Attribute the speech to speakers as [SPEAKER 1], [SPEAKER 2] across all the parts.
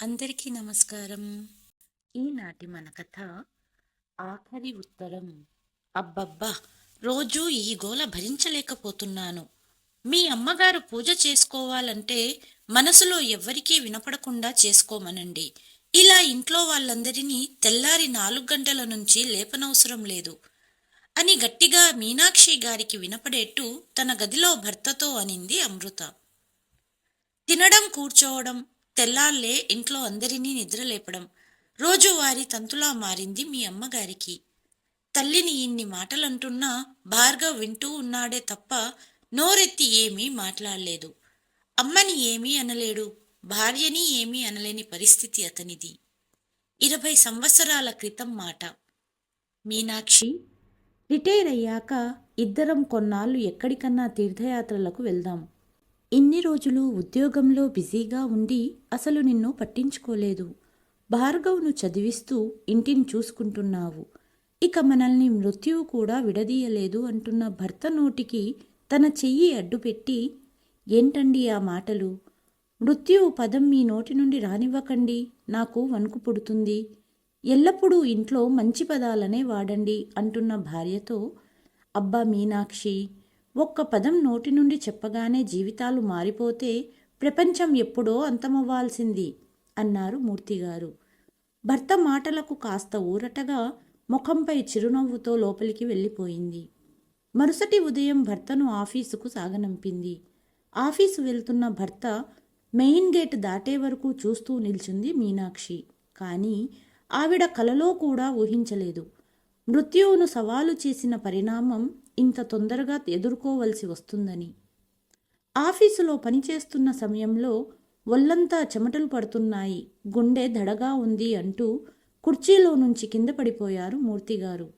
[SPEAKER 1] అందరికీ నమస్కారం. ఈనాటి మన కథ ఆఖరి ఉత్తరం. అబ్బబ్బా! రోజూ ఈ గోల భరించలేకపోతున్నాను. మీ అమ్మగారు పూజ చేసుకోవాలంటే మనసులో ఎవ్వరికీ వినపడకుండా చేసుకోమనండి. ఇలా ఇంట్లో వాళ్ళందరినీ తెల్లారి నాలుగు గంటల నుంచి లేపనవసరం లేదు. అని గట్టిగా మీనాక్షి గారికి వినపడేట్టు తన గదిలో భర్తతో అనింది అమృత. తినడం కూర్చోవడం తెల్లార్లే ఇంట్లో అందరినీ నిద్రలేపడం రోజువారి తంతులా మారింది మీ అమ్మగారికి. తల్లిని ఇన్ని మాటలంటున్నా భార్గవ్ వింటూ ఉన్నాడే తప్ప నోరెత్తి ఏమీ మాట్లాడలేదు. అమ్మని ఏమీ అనలేడు భార్యని ఏమీ అనలేని పరిస్థితి అతనిది. ఇరవై సంవత్సరాల క్రితం మాట. మీనాక్షి రిటైర్ అయ్యాక ఇద్దరం కొన్నాళ్ళు ఎక్కడికన్నా తీర్థయాత్రలకు వెళ్దాం. ఇన్ని రోజులు ఉద్యోగంలో బిజీగా ఉండి అసలు నిన్ను పట్టించుకోలేదు. భార్గవ్ను చదివిస్తూ ఇంటిని చూసుకుంటున్నావు. ఇక మనల్ని మృత్యువు కూడా విడదీయలేదు అంటున్న భర్త నోటికి తన చెయ్యి అడ్డుపెట్టి ఏంటండి ఆ మాటలు? మృత్యువు పదం మీ నోటి నుండి రానివ్వకండి నాకు వణుకు పుడుతుంది. ఎల్లప్పుడూ ఇంట్లో మంచి పదాలనే వాడండి అంటున్న భార్యతో అబ్బా మీనాక్షి ఒక్క పదం నోటి నుండి చెప్పగానే జీవితాలు మారిపోతే ప్రపంచం ఎప్పుడో అంతమవ్వాల్సింది అన్నారు మూర్తిగారు. భర్త మాటలకు కాస్త ఊరటగా ముఖంపై చిరునవ్వుతో లోపలికి వెళ్ళిపోయింది. మరుసటి ఉదయం భర్తను ఆఫీసుకు సాగనంపింది. ఆఫీసు వెళ్తున్న భర్త మెయిన్ గేట్ దాటే వరకు చూస్తూ నిల్చుంది మీనాక్షి. కానీ ఆవిడ కలలో కూడా ఊహించలేదు. మృత్యువును సవాలు చేసిన పరిణామం ఇంత తొందరగా ఎదుర్కోవలసి వస్తుందని. ఆఫీసులో పనిచేస్తున్న సమయంలో ఒళ్ళంతా చెమటలు పడుతున్నాయి. గుండె దడగా ఉంది అంటూ కుర్చీలో నుంచి కింద పడిపోయారు మూర్తిగారు.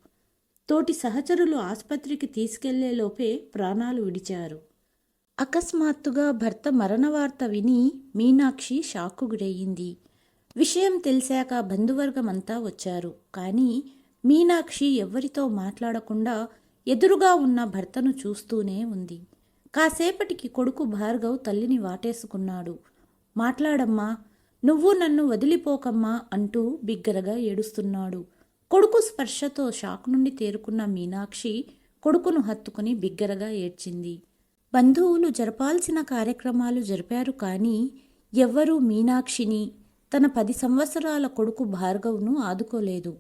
[SPEAKER 1] తోటి సహచరులు ఆసుపత్రికి తీసుకెళ్ళేలోపే ప్రాణాలు విడిచారు. అకస్మాత్తుగా భర్త మరణ వార్త విని మీనాక్షి షాక్కు గురయ్యింది విషయం తెలిసాక బంధువర్గమంతా వచ్చారు. కానీ మీనాక్షి ఎవ్వరితో మాట్లాడకుండా ఎదురుగా ఉన్న భర్తను చూస్తూనే ఉంది. కాసేపటికి కొడుకు భార్గవ్ తల్లిని వాటేసుకున్నాడు. మాట్లాడమ్మా నువ్వు నన్ను వదిలిపోకమ్మా అంటూ బిగ్గరగా ఏడుస్తున్నాడు. కొడుకు స్పర్శతో షాక్ నుండి తేరుకున్న మీనాక్షి కొడుకును హత్తుకుని బిగ్గరగా ఏడ్చింది. బంధువులు జరపాల్సిన కార్యక్రమాలు జరిపారు కానీ ఎవ్వరూ మీనాక్షిని తన పది సంవత్సరాల కొడుకు భార్గవ్ను ఆదుకోలేదు.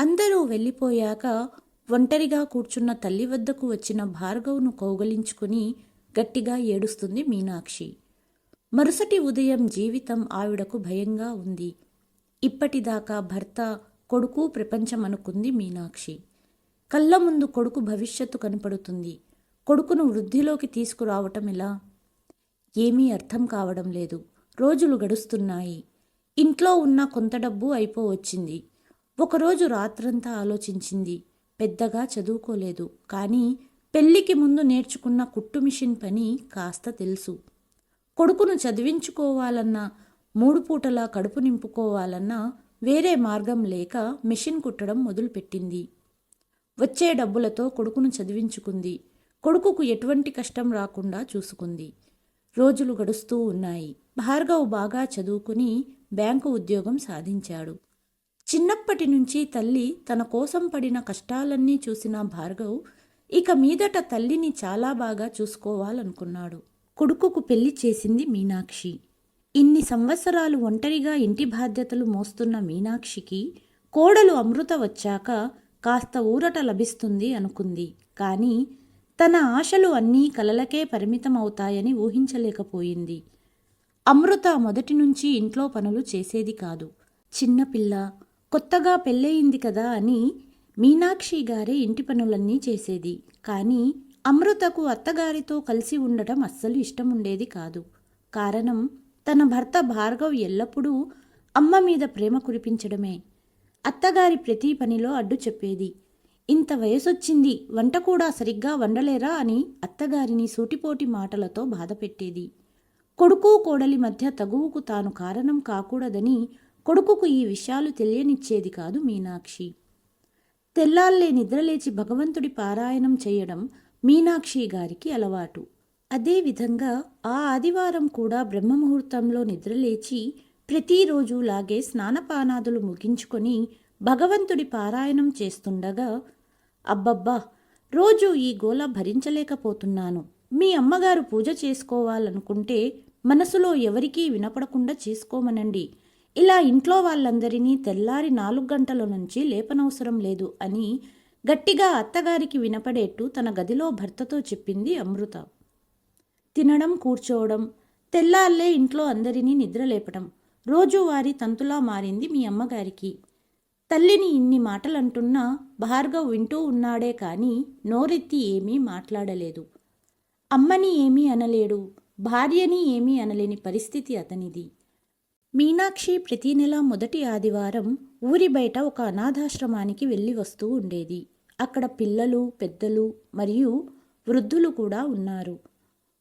[SPEAKER 1] అందరూ వెళ్ళిపోయాక ఒంటరిగా కూర్చున్న తల్లి వద్దకు వచ్చిన భార్గవ్ను కౌగలించుకుని గట్టిగా ఏడుస్తుంది మీనాక్షి. మరుసటి ఉదయం జీవితం ఆవిడకు భయంగా ఉంది. ఇప్పటిదాకా భర్త కొడుకు ప్రపంచం అనుకుంది మీనాక్షి. కళ్ళ ముందు కొడుకు భవిష్యత్తు కనపడుతుంది. కొడుకును వృద్ధిలోకి తీసుకురావటం ఎలా? ఏమీ అర్థం కావడం లేదు. రోజులు గడుస్తున్నాయి. ఇంట్లో ఉన్న కొంత డబ్బు అయిపోవచ్చింది ఒకరోజు రాత్రంతా ఆలోచించింది. పెద్దగా చదువుకోలేదు. కానీ పెళ్ళికి ముందు నేర్చుకున్న కుట్టు మిషన్ పని కాస్త తెలుసు. కొడుకును చదివించుకోవాలన్నా మూడు పూటలా కడుపు నింపుకోవాలన్నా వేరే మార్గం లేక మిషన్ కుట్టడం మొదలుపెట్టింది. వచ్చే డబ్బులతో కొడుకును చదివించుకుంది. కొడుకుకు ఎటువంటి కష్టం రాకుండా చూసుకుంది. రోజులు గడుస్తూ ఉన్నాయి. భార్గవ్ బాగా చదువుకుని బ్యాంకు ఉద్యోగం సాధించాడు. చిన్నప్పటి నుంచి తల్లి తన కోసం పడిన కష్టాలన్నీ చూసిన భార్గవ్ ఇక మీదట తల్లిని చాలా బాగా చూసుకోవాలనుకున్నాడు. కొడుకుకు పెళ్ళి చేసింది మీనాక్షి. ఇన్ని సంవత్సరాలు ఒంటరిగా ఇంటి బాధ్యతలు మోస్తున్న మీనాక్షికి కోడలు అమృత వచ్చాక కాస్త ఊరట లభిస్తుంది అనుకుంది. కానీ తన ఆశలు అన్నీ కలలకే పరిమితమవుతాయని ఊహించలేకపోయింది. అమృత మొదటి నుంచి ఇంట్లో పనులు చేసేది కాదు. చిన్నపిల్ల కొత్తగా పెళ్ళయింది కదా అని మీనాక్షి గారే ఇంటి పనులన్నీ చేసేది. కానీ అమృతకు అత్తగారితో కలిసి ఉండటం అస్సలు ఇష్టం ఉండేది కాదు. కారణం తన భర్త భార్గవ్ ఎల్లప్పుడూ అమ్మ మీద ప్రేమ కురిపించడమే. అత్తగారి ప్రతి పనిలో అడ్డు చెప్పేది. ఇంత వయసొచ్చింది వంట కూడా సరిగ్గా వండలేరా? అని అత్తగారిని సూటిపోటి మాటలతో బాధపెట్టేది. కొడుకు కోడలి మధ్య తగువుకు తాను కారణం కాకూడదని కొడుకుకు ఈ విషయాలు తెలియనిచ్చేది కాదు మీనాక్షి. తెల్లాల్లే నిద్రలేచి భగవంతుడి పారాయణం చేయడం మీనాక్షి గారికి అలవాటు. అదేవిధంగా ఆ ఆదివారం కూడా బ్రహ్మముహూర్తంలో నిద్రలేచి ప్రతిరోజులాగే స్నానపానాదులు ముగించుకొని భగవంతుడి పారాయణం చేస్తుండగా అబ్బబ్బా రోజు ఈ గోల భరించలేకపోతున్నాను. మీ అమ్మగారు పూజ చేసుకోవాలనుకుంటే మనసులో ఎవరికీ వినపడకుండా చేసుకోమనండి. ఇలా ఇంట్లో వాళ్ళందరినీ తెల్లారి నాలుగు గంటల నుంచి లేపనవసరం లేదు అని గట్టిగా అత్తగారికి వినపడేట్టు తన గదిలో భర్తతో చెప్పింది అమృత. తినడం కూర్చోవడం తెల్లార్లే ఇంట్లో అందరినీ నిద్రలేపటం రోజువారీ తంతులా మారింది మీ అమ్మగారికి. తల్లిని ఇన్ని మాటలంటున్నా భార్గవ్ వింటూ ఉన్నాడే కానీ నోరెత్తి ఏమీ మాట్లాడలేదు. అమ్మని ఏమీ అనలేడు భార్యని ఏమీ అనలేని పరిస్థితి అతనిది. మీనాక్షి ప్రతి నెల మొదటి ఆదివారం ఊరి బయట ఒక అనాథాశ్రమానికి వెళ్ళి వస్తూ ఉండేది. అక్కడ పిల్లలు పెద్దలు మరియు వృద్ధులు కూడా ఉన్నారు.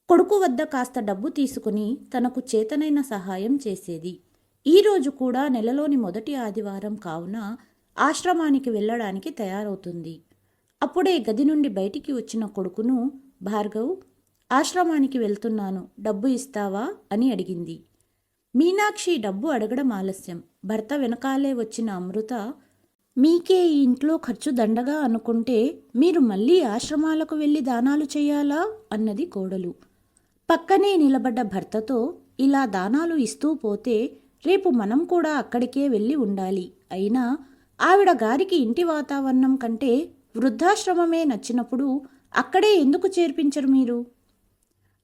[SPEAKER 1] కొడుకు వద్ద కాస్త డబ్బు తీసుకుని తనకు చేతనైన సహాయం చేసేది. ఈ రోజు కూడా నెలలోని మొదటి ఆదివారం కావున ఆశ్రమానికి వెళ్ళడానికి తయారవుతుంది. అప్పుడే గది నుండి బయటికి వచ్చిన కొడుకును భార్గవ్ ఆశ్రమానికి వెళ్తున్నాను. డబ్బు ఇస్తావా? అని అడిగింది. మీనాక్షి డబ్బు అడగడం ఆలస్యం. భర్త వెనకాలే వచ్చిన అమృత మీకే ఈ ఇంట్లో ఖర్చు దండగా అనుకుంటే మీరు మళ్ళీ ఆశ్రమాలకు వెళ్ళి దానాలు చేయాలా? అన్నది కోడలు. పక్కనే నిలబడ్డ భర్తతో ఇలా దానాలు ఇస్తూ పోతే రేపు మనం కూడా అక్కడికే వెళ్ళి ఉండాలి. అయినా ఆవిడ గారికి ఇంటి వాతావరణం కంటే వృద్ధాశ్రమమే నచ్చినప్పుడు అక్కడే ఎందుకు చేర్పించరు మీరు?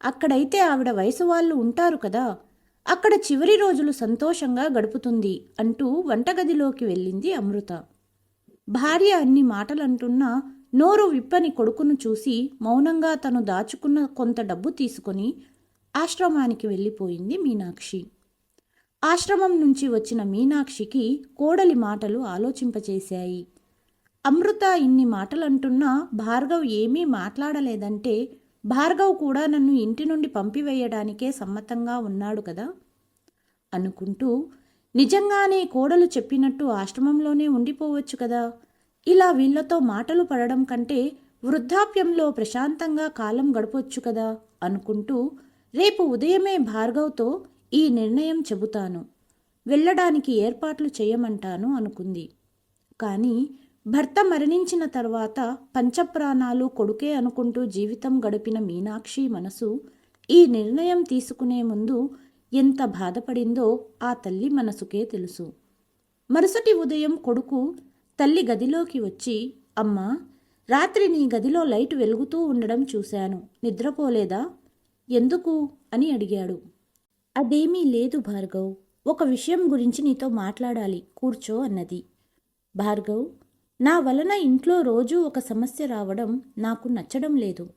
[SPEAKER 1] అక్కడైతే ఆవిడ వయసు వాళ్ళు ఉంటారు కదా. అక్కడ చివరి రోజులు సంతోషంగా గడుపుతుంది అంటూ వంటగదిలోకి వెళ్ళింది అమృత. భార్య అన్ని మాటలంటున్నా నోరు విప్పని కొడుకును చూసి మౌనంగా తను దాచుకున్న కొంత డబ్బు తీసుకొని ఆశ్రమానికి వెళ్ళిపోయింది మీనాక్షి. ఆశ్రమం నుంచి వచ్చిన మీనాక్షికి కోడలి మాటలు ఆలోచింపచేశాయి. అమృత ఇన్ని మాటలంటున్నా భార్గవ్ ఏమీ మాట్లాడలేదంటే భార్గవ్ కూడా నన్ను ఇంటి నుండి పంపివేయడానికే సమ్మతంగా ఉన్నాడు కదా? అనుకుంటూ నిజంగానే కోడలు చెప్పినట్టు ఆశ్రమంలోనే ఉండిపోవచ్చు కదా? ఇలా వీళ్ళతో మాటలు పడడం కంటే వృద్ధాప్యంలో ప్రశాంతంగా కాలం గడపొచ్చు కదా? అనుకుంటూ రేపు ఉదయమే భార్గవ్తో ఈ నిర్ణయం చెబుతాను. వెళ్ళడానికి ఏర్పాట్లు చేయమంటాను అనుకుంది. కానీ భర్త మరణించిన తర్వాత పంచప్రాణాలు కొడుకే అనుకుంటూ జీవితం గడిపిన మీనాక్షి మనసు ఈ నిర్ణయం తీసుకునే ముందు ఎంత బాధపడిందో ఆ తల్లి మనసుకే తెలుసు. మరుసటి ఉదయం కొడుకు తల్లి గదిలోకి వచ్చి అమ్మా రాత్రి నీ గదిలో లైట్ వెలుగుతూ ఉండడం చూశాను. నిద్రపోలేదా? ఎందుకు అని అడిగాడు. అదేమీ లేదు భార్గవ్. ఒక విషయం గురించి నీతో మాట్లాడాలి. కూర్చో అన్నది. భార్గవ్ నా వలన ఇంట్లో రోజూ ఒక సమస్య రావడం నాకు నచ్చడం లేదు.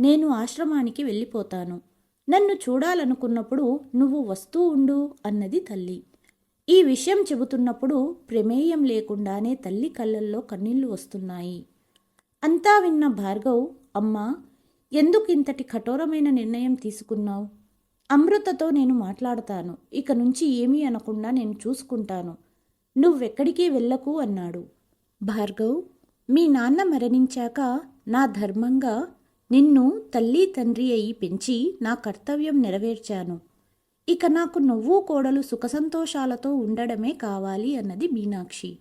[SPEAKER 1] నేను ఆశ్రమానికి వెళ్ళిపోతాను. నన్ను చూడాలనుకున్నప్పుడు నువ్వు వస్తూ ఉండు అన్నది తల్లి. ఈ విషయం చెబుతున్నప్పుడు ప్రమేయం లేకుండానే తల్లి కళ్ళల్లో కన్నీళ్ళు వస్తున్నాయి. అంతా విన్న భార్గవ్ అమ్మా ఎందుకు ఇంతటి కఠోరమైన నిర్ణయం తీసుకున్నావు? అమృతతో నేను మాట్లాడతాను. ఇక నుంచి ఏమీ అనకుండా నేను చూసుకుంటాను. నువ్వెక్కడికి వెళ్ళకు అన్నాడు. భార్గవ్ మీ నాన్న మరణించాక నా ధర్మంగా నిన్ను తల్లి తండ్రి అయి పెంచి నా కర్తవ్యం నెరవేర్చాను. ఇక నాకు నువ్వు కోడలు సుఖసంతోషాలతో ఉండడమే కావాలి అన్నది మీనాక్షి.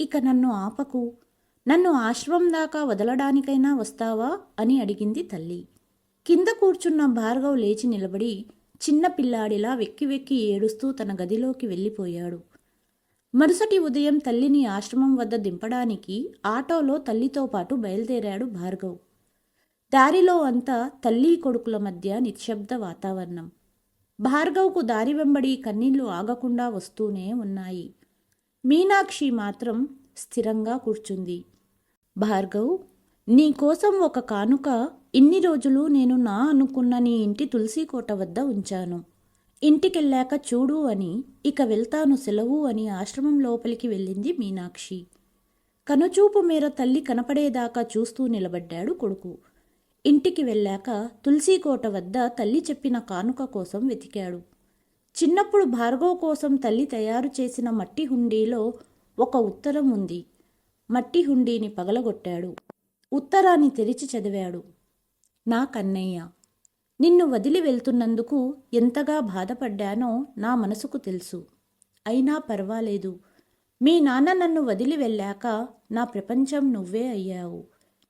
[SPEAKER 1] ఇక నన్ను ఆపకు. నన్ను ఆశ్రమం దాకా వదలడానికైనా వస్తావా అని అడిగింది తల్లి. కింద కూర్చున్న భార్గవ్ లేచి నిలబడి చిన్న పిల్లాడిలా వెక్కి వెక్కి ఏడుస్తూ తన గదిలోకి వెళ్ళిపోయాడు. మరుసటి ఉదయం తల్లిని ఆశ్రమం వద్ద దింపడానికి ఆటోలో తల్లితో పాటు బయలుదేరాడు భార్గవ్. దారిలో అంతా తల్లి కొడుకుల మధ్య నిశ్శబ్ద వాతావరణం. భార్గవ్కు దారి వెంబడి కన్నీళ్ళు ఆగకుండా వస్తూనే ఉన్నాయి. మీనాక్షి మాత్రం స్థిరంగా కూర్చుంది. భార్గవ్ నీకోసం ఒక కానుక ఇన్ని రోజులు నేను నా అనుకున్న నీ ఇంటి తులసి కోట వద్ద ఉంచాను. ఇంటికెళ్ళాక చూడు అని ఇక వెళ్తాను సెలవు అని ఆశ్రమం లోపలికి వెళ్ళింది మీనాక్షి. కనుచూపు మేర తల్లి కనపడేదాకా చూస్తూ నిలబడ్డాడు కొడుకు. ఇంటికి వెళ్ళాక తులసీకోట వద్ద తల్లి చెప్పిన కానుక కోసం వెతికాడు. చిన్నప్పుడు భార్గవ్ కోసం తల్లి తయారు చేసిన మట్టి హుండీలో ఒక ఉత్తరం ఉంది. మట్టి హుండీని పగలగొట్టాడు. ఉత్తరాన్ని తెరిచి చదివాడు. నా కన్నయ్య. నిన్ను వదిలి వెళ్తున్నందుకు ఎంతగా బాధపడ్డానో నా మనసుకు తెలుసు.
[SPEAKER 2] అయినా పర్వాలేదు. మీ నాన్న నన్ను వదిలి వెళ్ళాక నా ప్రపంచం నువ్వే అయ్యావు.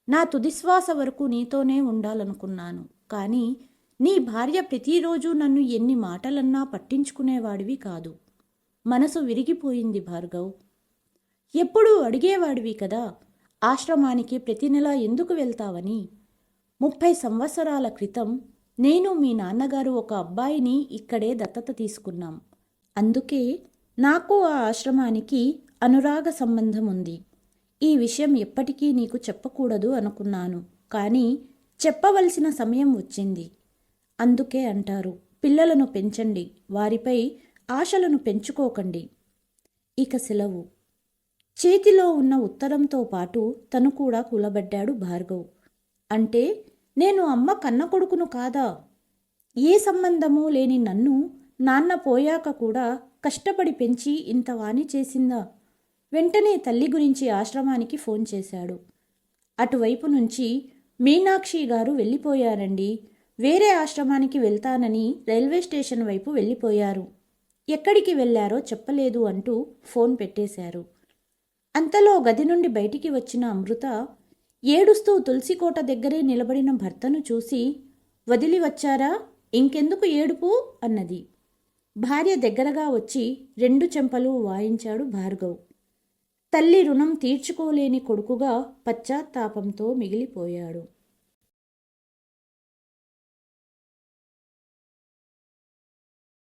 [SPEAKER 2] నా తుదిశ్వాస వరకు నీతోనే ఉండాలనుకున్నాను. కానీ నీ భార్య ప్రతిరోజు నన్ను ఎన్ని మాటలన్నా పట్టించుకునేవాడివి కాదు. మనసు విరిగిపోయింది భార్గవ్. ఎప్పుడూ అడిగేవాడివి కదా ఆశ్రమానికి ప్రతి నెల ఎందుకు వెళ్తావని? ముప్పై సంవత్సరాల క్రితం నేను మీ నాన్నగారు ఒక అబ్బాయిని ఇక్కడే దత్తత తీసుకున్నాం. అందుకే నాకు ఆ ఆశ్రమానికి అనురాగ సంబంధం ఉంది. ఈ విషయం ఎప్పటికీ నీకు చెప్పకూడదు అనుకున్నాను. కానీ చెప్పవలసిన సమయం వచ్చింది. అందుకే అంటారు పిల్లలను పెంచండి వారిపై ఆశలను పెంచుకోకండి. ఇక సెలవు. చేతిలో ఉన్న ఉత్తరంతో పాటు తను కూడా కూలబడ్డాడు భార్గవ్. అంటే నేను అమ్మ కన్న కొడుకును కాదా? ఏ సంబంధము లేని నన్ను నాన్న పోయాక కూడా కష్టపడి పెంచి ఇంత వాణి చేసిందా? వెంటనే తల్లి గురించి ఆశ్రమానికి ఫోన్ చేశాడు. అటువైపు నుంచి మీనాక్షి గారు వెళ్ళిపోయారండి. వేరే ఆశ్రమానికి వెళ్తానని రైల్వే స్టేషన్ వైపు వెళ్ళిపోయారు. ఎక్కడికి వెళ్ళారో చెప్పలేదు అంటూ ఫోన్ పెట్టేశారు. అంతలో గది నుండి బయటికి వచ్చిన అమృత ఏడుస్తూ తులసికోట దగ్గరే నిలబడిన భర్తను చూసి వదిలి వచ్చారా ఇంకెందుకు ఏడుపు అన్నది. భార్య దగ్గరగా వచ్చి రెండు చెంపలు వాయించాడు భార్గవ్. తల్లి రుణం తీర్చుకోలేని కొడుకుగా పశ్చాత్తాపంతో మిగిలిపోయాడు.